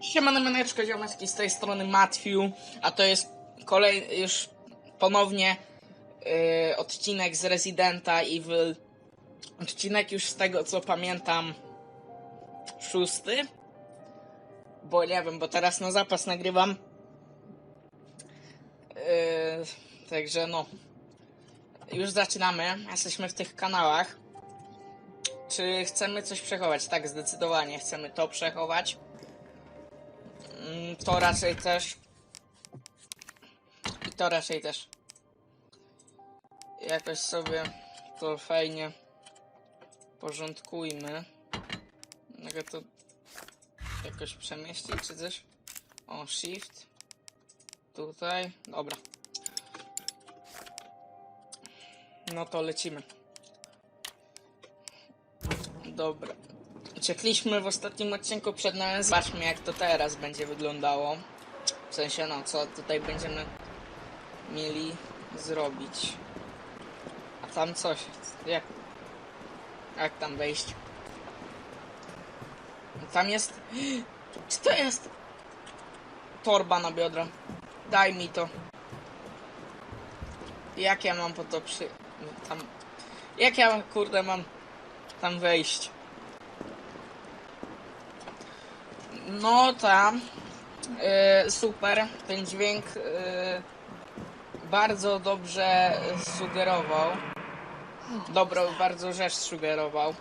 Siemano maneczko, ziomeczki, z tej strony Matthew, a to jest kolej już ponownie yy, odcinek z Residenta Evil. Odcinek już z tego co pamiętam szósty, bo nie wiem, bo teraz na zapas nagrywam. Yy, także no, już zaczynamy, jesteśmy w tych kanałach. Czy chcemy coś przechować? Tak, zdecydowanie chcemy to przechować. To raczej też. I to raczej też. Jakoś sobie to fajnie porządkujmy. Mogę to jakoś przemieścić czy coś? O, shift. Tutaj. Dobra. No to lecimy. Dobra. Uciekliśmy w ostatnim odcinku przed nami. Zobaczmy jak to teraz będzie wyglądało. W sensie no, co tutaj będziemy mieli zrobić. A tam coś. Jak, jak tam wejść? Tam jest... Co to jest? Torba na biodra. Daj mi to. Jak ja mam po to przy... Tam... Jak ja, kurde, mam tam wejść? No tam. Yy, super. Ten dźwięk yy, bardzo dobrze sugerował. Dobro, bardzo rzecz sugerował.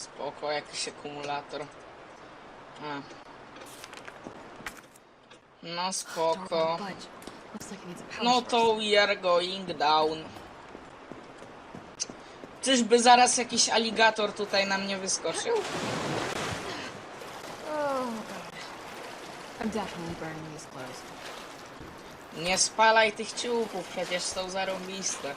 Spoko, jakiś akumulator. A. No spoko. No to we are going down. Czyżby zaraz jakiś aligator tutaj na mnie wyskoczył? Nie spalaj tych ciuchów, przecież są zarąbiste.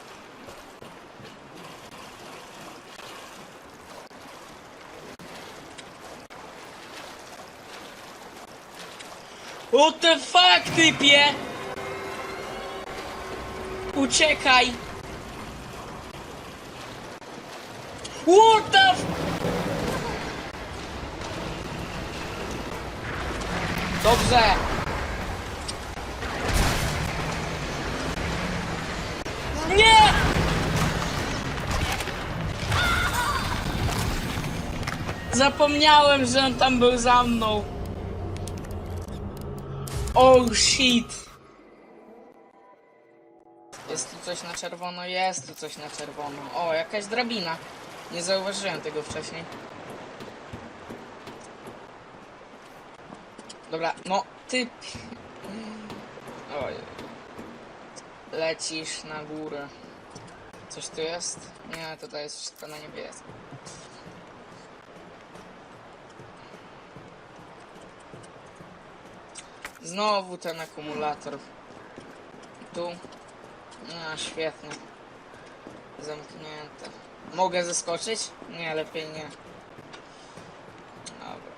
What the fuck, typie? Uciekaj! What the f... Dobrze! Nie! Zapomniałem, że on tam był za mną. Oh shit. Jest tu coś na czerwono? Jest tu coś na czerwono. O, jakaś drabina. Nie zauważyłem tego wcześniej. Dobra, no ty. Oj. Lecisz na górę. Coś tu jest? Nie, tutaj jest wszystko na niebiesko. Znowu ten akumulator. Tu. No, świetnie. Zamknięte. Mogę zeskoczyć? Nie, lepiej nie. Dobra.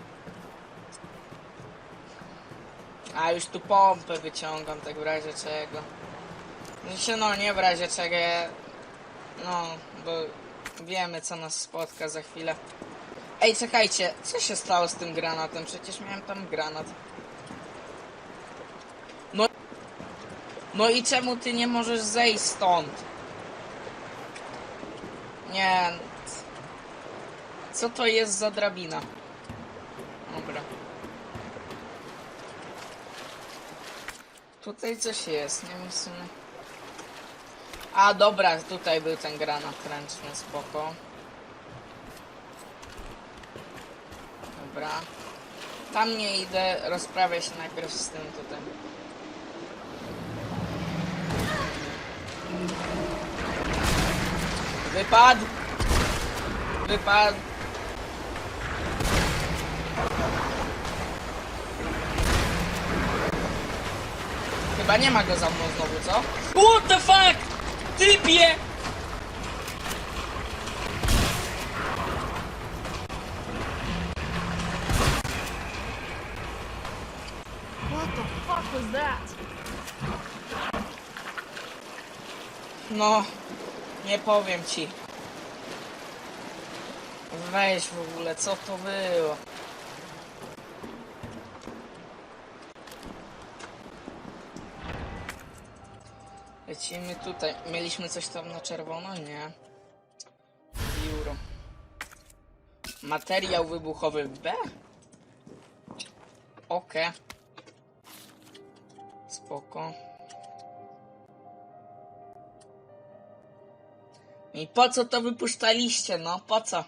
A już tu pompę wyciągam, tak w razie czego. Znaczy, no nie w razie czego. No, bo wiemy co nas spotka za chwilę. Ej, czekajcie, co się stało z tym granatem? Przecież miałem tam granat. No i czemu ty nie możesz zejść stąd? Nie. Co to jest za drabina? Dobra. Tutaj coś jest, nie wiem. A dobra, tutaj był ten granat ręczny, spoko. Dobra. Tam nie idę, rozprawię się najpierw z tym tutaj. Wypadł! Wypadł! Chyba nie ma go za mną znowu, co? What the fuck? Typie! No nie powiem ci. Weź w ogóle, co to było? Lecimy tutaj. Mieliśmy coś tam na czerwono? Nie. Biuro. Materiał wybuchowy B? Okej. Spoko. I po co to wypuszczaliście, no? Po co?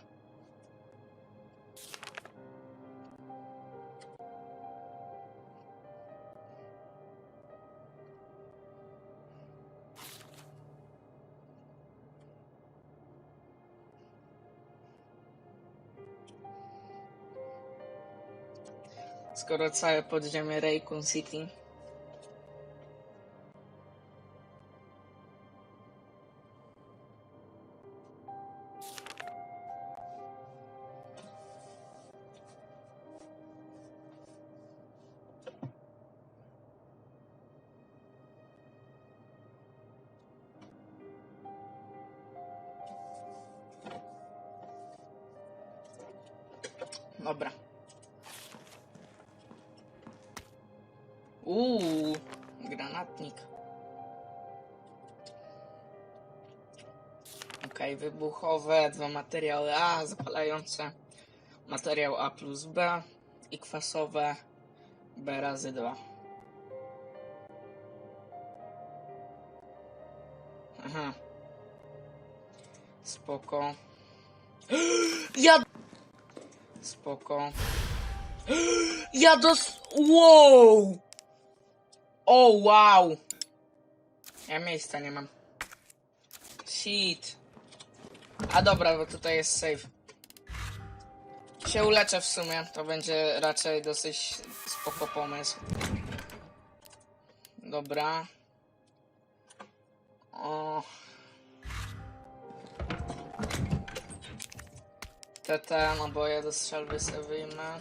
Skoro całe podziemie Raycon City wybuchowe, dwa materiały A, zapalające. Materiał A plus B i kwasowe B razy 2. Aha. Spoko. Ja Spoko. Ja dos... Wow! O, wow! Ja miejsca nie mam. Shit. A dobra, bo tutaj jest save. Się uleczę w sumie, to będzie raczej dosyć spoko pomysł. Dobra. O. TT, naboje do strzelby sobie wyjmę.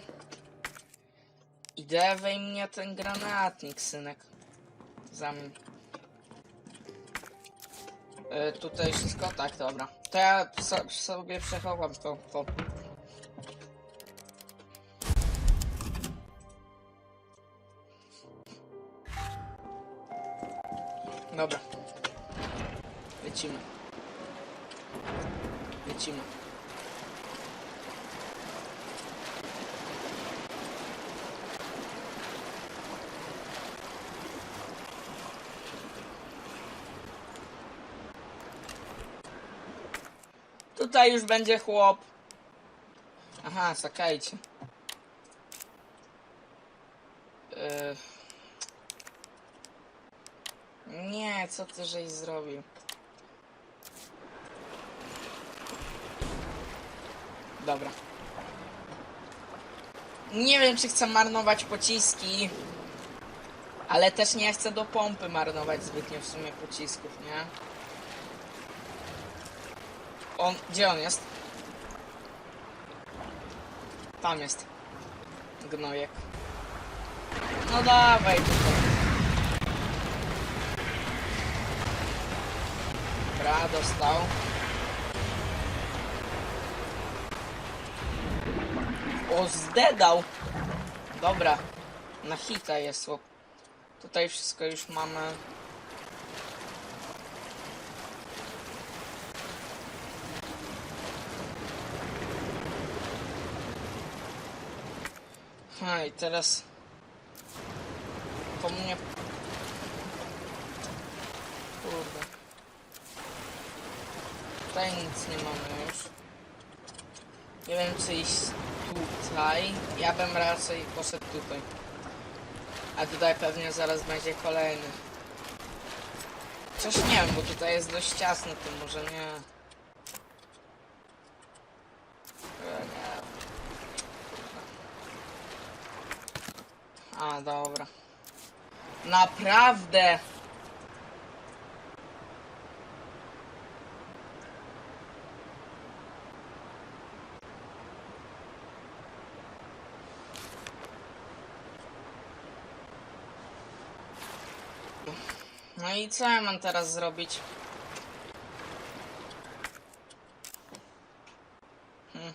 Idę, mnie ten granatnik, synek. Zamień. Y, tutaj wszystko? Tak, dobra. To ja so, sobie przechowam to, to. Dobra. Lecimy. Lecimy. Tutaj już będzie chłop. Aha, sakajcie. Yy. Nie, co ty żeś zrobił? Dobra. Nie wiem, czy chcę marnować pociski. Ale też nie chcę do pompy marnować zbytnio w sumie pocisków, nie? On, gdzie on jest? Tam jest. Gnojek. No dawaj tutaj. Dobra, dostał. O, zdedał. Dobra. Na hita jest. Tutaj wszystko już mamy. Ha, i teraz to mnie... Kurde. Tutaj nic nie mamy już. Nie wiem, czy iść tutaj. Ja bym raczej poszedł tutaj. A tutaj pewnie zaraz będzie kolejny. Coś nie wiem, bo tutaj jest dość ciasno, to może nie... Ja nie wiem. Dobra. Naprawdę! No i co ja mam teraz zrobić? Mhm.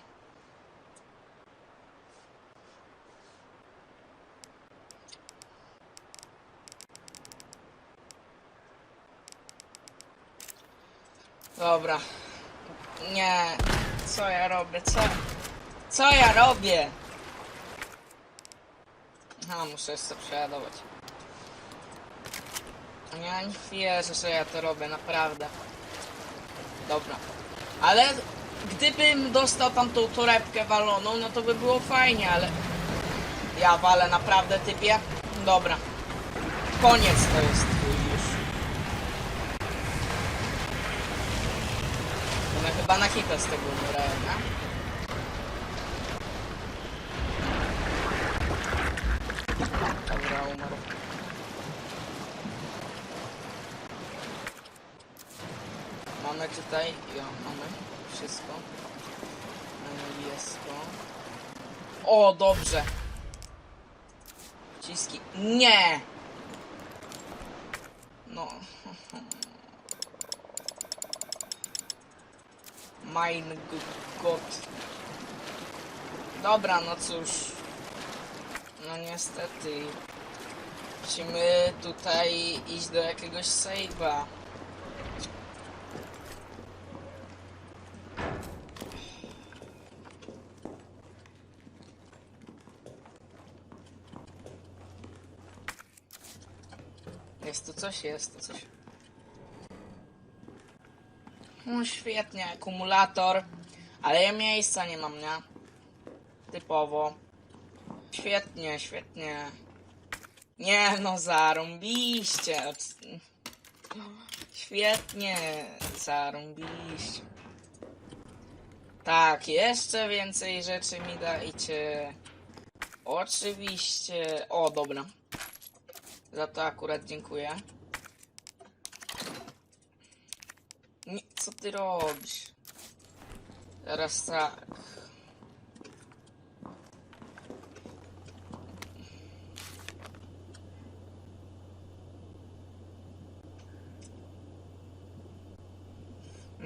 Dobra. Nie. Co ja robię? Co? A, muszę jeszcze przeładować. Ja nie wierzę, że ja to robię, naprawdę. Dobra. Ale gdybym dostał tamtą torebkę waloną, no to by było fajnie, ale... Ja walę naprawdę typie. Dobra. Koniec to jest już. Chyba na hita z tego umierałem, nie? Dobra, umarł. Mamy tutaj, jo, mamy wszystko. Mamy niebiesko. O, dobrze. Ciski. Nie! No. Mein Gott. Dobra, no cóż. No niestety. Musimy tutaj iść do jakiegoś save'a. Jest tu coś, jest tu coś. No świetnie, akumulator. Ale ja miejsca nie mam, nie? Typowo. Świetnie, świetnie. Nie no, zarąbiście. Świetnie, zarąbiście. Tak, jeszcze więcej rzeczy mi dajcie. Oczywiście. O, dobra. Za to akurat dziękuję. Nie, co ty robisz? Teraz tak.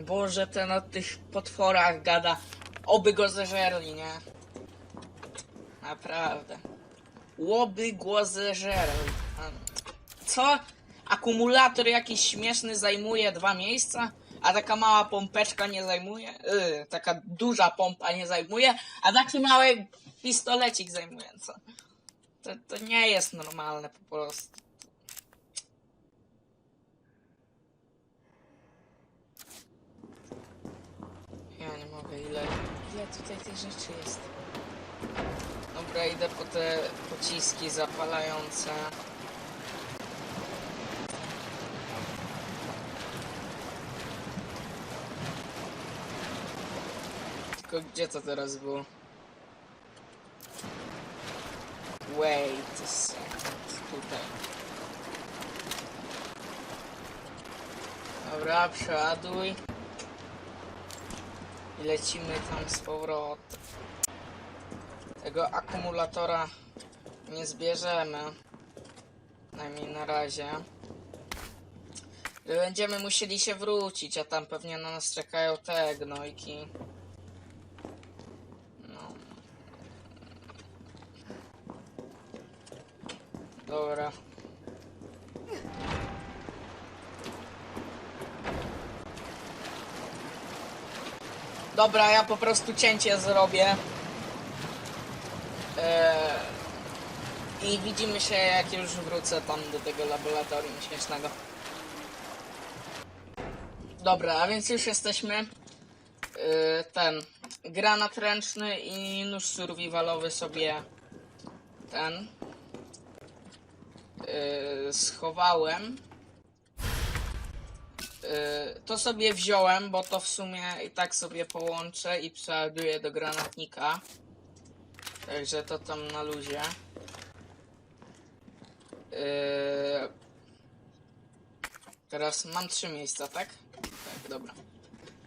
Boże, ten o tych potworach gada. Oby go zeżerli, nie? Naprawdę. Łoby go zeżerli. Co? Akumulator jakiś śmieszny zajmuje dwa miejsca? A taka mała pompeczka nie zajmuje? Yy, taka duża pompa nie zajmuje? A taki mały pistolecik zajmuje, co? To, to nie jest normalne po prostu. Mogę, ile, ile tutaj tych rzeczy jest. Dobra, idę po te pociski zapalające. Tylko gdzie to teraz było? Wait a second. Tutaj. Dobra, przeładuj. I lecimy tam z powrotem. Tego akumulatora nie zbierzemy. Najmniej na razie. Będziemy musieli się wrócić, a tam pewnie na nas czekają te gnojki. No. Dobra. Dobra, ja po prostu cięcie zrobię. Eee, I widzimy się, jak już wrócę tam do tego laboratorium śmiesznego. Dobra, a więc już jesteśmy. Eee, ten granat ręczny i nóż survivalowy sobie ten eee, schowałem. Eee, to sobie wziąłem, bo to w sumie i tak sobie połączę i przeładuję do granatnika. Także to tam na luzie. Yy... Teraz mam trzy miejsca, tak? Tak, dobra.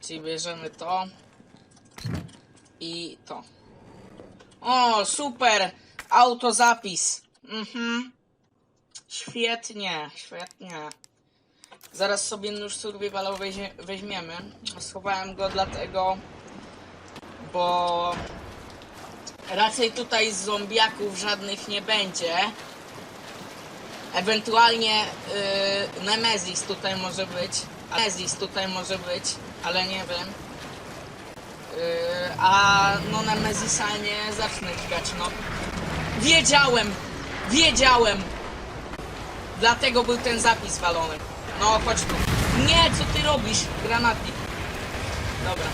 Czyli bierzemy to i to. O, super! Autozapis. Mhm. Świetnie, świetnie. Zaraz sobie nóż survivalowy weźmie- weźmiemy. Schowałem go dlatego, bo raczej tutaj zombiaków żadnych nie będzie. Ewentualnie yy, Nemezis tutaj może być. Nemezis tutaj może być, ale nie wiem. Yy, a no Nemezisa nie zacznę dźgać, no. Wiedziałem! Wiedziałem! Dlatego był ten zapis walony. No chodź tu. Nie, co ty robisz? Granatnik. Dobra.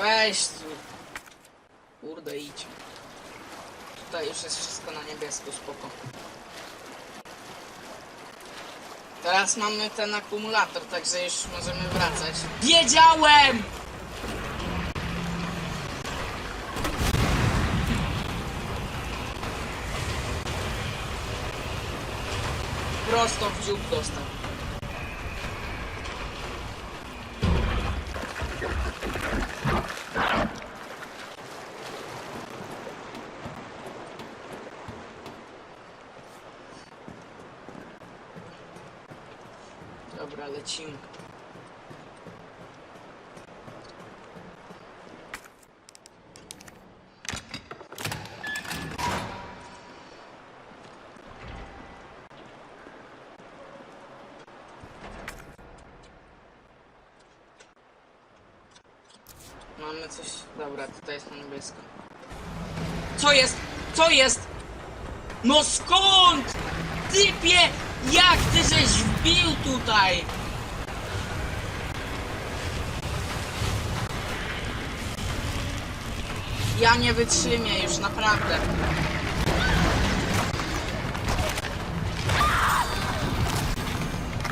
Weź tu. Kurde, idź. Tutaj już jest wszystko na niebiesko, spoko. Teraz mamy ten akumulator, także już możemy wracać. Wiedziałem! Prosto w dziób dostał. Lecimy. Mamy coś. Dobra, tutaj jest na niebiesko. Co jest? Co jest? No skąd? Typie! Jak ty żeś wbił tutaj? Ja nie wytrzymię już naprawdę.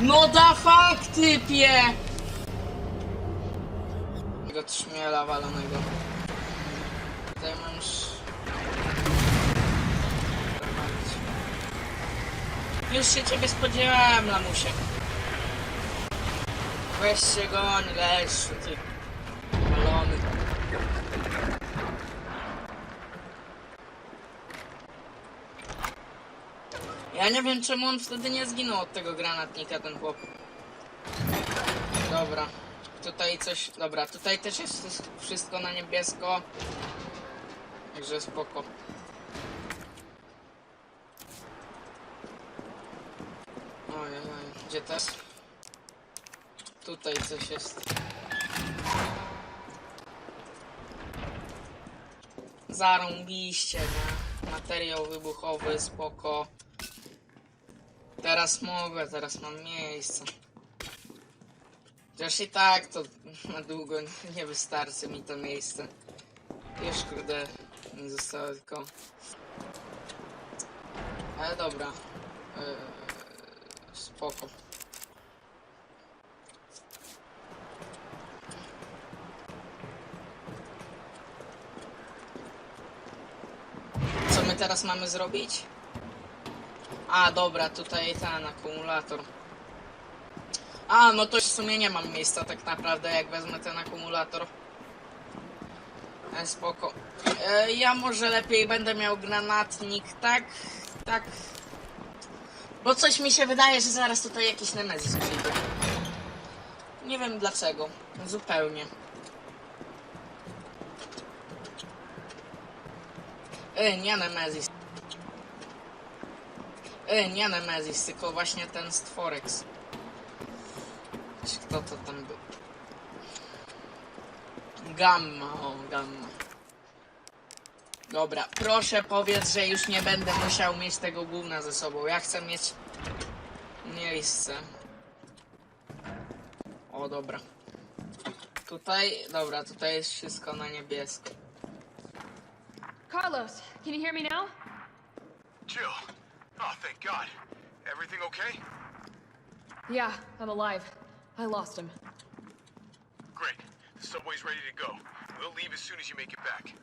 No da fakt, typie! Tego trzmiela walonego. Tutaj mam już... Się ciebie spodziewałem, lamusie. Weź się goń, leszczu, ty. Walony. Ja nie wiem, czemu on wtedy nie zginął od tego granatnika, ten chłop. Dobra. Tutaj coś... Dobra, tutaj też jest wszystko na niebiesko. Także spoko. Oj, oj, gdzie też? Tutaj coś jest. Zarąbiście, nie? Materiał wybuchowy, spoko. Teraz mogę, teraz mam miejsce. Chociaż i tak to na długo nie wystarczy mi to miejsce. Już kurde, nie zostało tylko... Ale dobra. Yy, spoko. Co my teraz mamy zrobić? A, dobra, tutaj ten akumulator. A, no to w sumie nie mam miejsca tak naprawdę, jak wezmę ten akumulator. E, spoko. E, ja może lepiej będę miał granatnik, tak? Tak. Bo coś mi się wydaje, że zaraz tutaj jakiś Nemezis przyjdzie. Nie wiem dlaczego. Zupełnie. E, nie Nemezis. E, nie Nemezis, tylko właśnie ten Stworex. Kto to tam był? Gamma, o, gamma. Dobra, proszę powiedz, że już nie będę musiał mieć tego gówna ze sobą. Ja chcę mieć miejsce. O, dobra. Tutaj, dobra, tutaj jest wszystko na niebiesko. Carlos, can you hear me now? Jill. Thank God. Everything okay? Yeah, I'm alive. I lost him. Great. The subway's ready to go. We'll leave as soon as you make it back.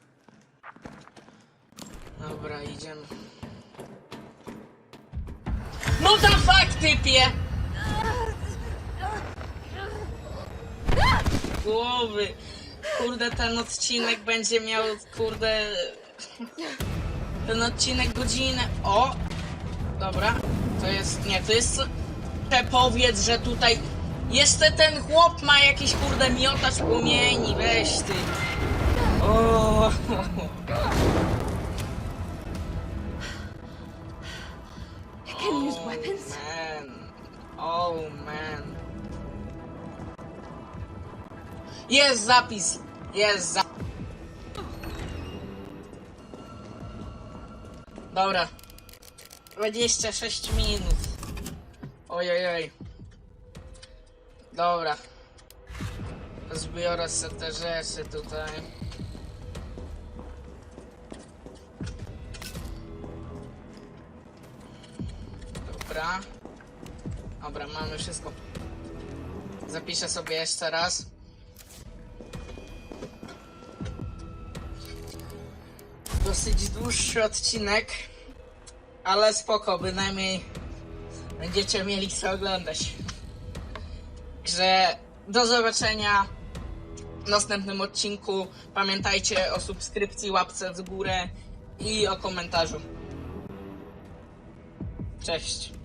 Dobra, idziemy. No za fakt, typie! Głowy. Kurde, ten odcinek będzie miał, kurde... ten odcinek godzinę. O! Dobra, to jest. Nie, to jest. Te powiedz, że tutaj. Jeszcze ten chłop ma jakiś kurde miotacz płomieni, weź ty. O! I can use weapons. Man. Oh man. Jest zapis. Jest za... Dobra. 26 minut. Ojojoj. Dobra. Zbiorę sobie te rzeczy tutaj. Dobra. Dobra, mamy wszystko. Zapiszę sobie jeszcze raz. Dosyć dłuższy odcinek, ale spoko, bynajmniej będziecie mieli co oglądać. Że do zobaczenia w następnym odcinku. Pamiętajcie o subskrypcji, łapce w górę i o komentarzu. Cześć.